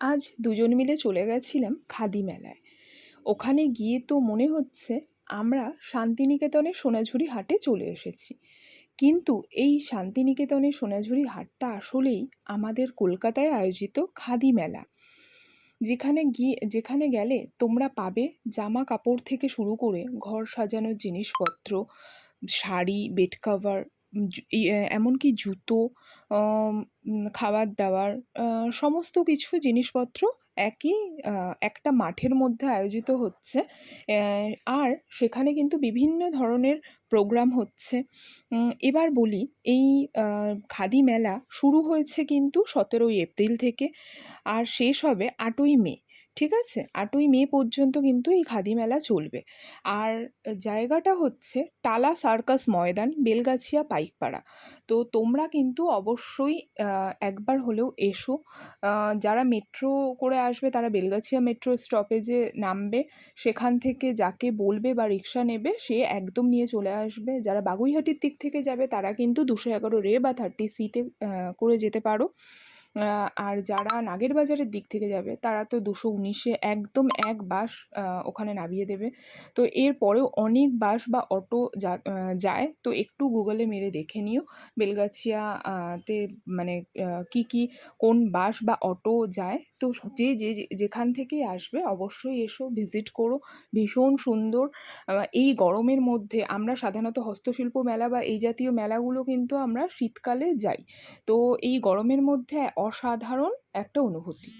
আজ দুজন মিলে চলে গেছিলাম খাদি মেলায়। ওখানে গিয়ে তো মনে হচ্ছে আমরা শান্তিনিকেতনে সোনাঝুরি হাটে চলে এসেছি। কিন্তু এই শান্তিনিকেতনে সোনাঝুরি হাটটা আসলেই আমাদের কলকাতায় আয়োজিত খাদি মেলা। যেখানে গিয়ে, যেখানে গেলে তোমরা পাবে জামা কাপড় থেকে শুরু করে ঘর সাজানোর জিনিসপত্র, শাড়ি বেড কভার এমনকি জুতো খাবার দাবার সমস্ত কিছু জিনিসপত্র একই একটা মাঠের মধ্যে আয়োজিত হচ্ছে। আর সেখানে কিন্তু বিভিন্ন ধরনের প্রোগ্রাম হচ্ছে। এবার বলি, এই খাদি মেলা শুরু হয়েছে কিন্তু সতেরোই এপ্রিল থেকে, আর শেষ হবে আটই মে। ঠিক আছে? আটই মে পর্যন্ত কিন্তু এই খাদি মেলা চলবে। আর জায়গাটা হচ্ছে টালা সার্কাস ময়দান, বেলগাছিয়া পাইকপাড়া। তো তোমরা কিন্তু অবশ্যই একবার হলেও এসো। যারা মেট্রো করে আসবে, তারা বেলগাছিয়া মেট্রো স্টপেজে নামবে। সেখান থেকে যাকে বলবে বা রিক্সা নেবে, সে একদম নিয়ে চলে আসবে। যারা বাগুইহাটির দিক থেকে যাবে, তারা কিন্তু দুশো এগারো রে বা থার্টি সিতে করে যেতে পারো। আর যারা নাগেরবাজারের দিক থেকে যাবে, তারা তো দুশো উনিশে একদম এক বাস ওখানে নামিয়ে দেবে। তো এর পরেও অনেক বাস বা অটো যায়, তো একটু গুগলে মেরে দেখে নিও। বেলগাছিয়াতে মানে কী কী, কোন বাস বা অটো যায়, তো যে যে যেখান থেকেই আসবে অবশ্যই এসো, ভিজিট করো। ভীষণ সুন্দর। এই গরমের মধ্যে আমরা সাধারণত হস্তশিল্প মেলা বা এই জাতীয় মেলাগুলো কিন্তু আমরা শীতকালে যাই। তো এই গরমের মধ্যে অসাধারণ একটা অনুভূতি।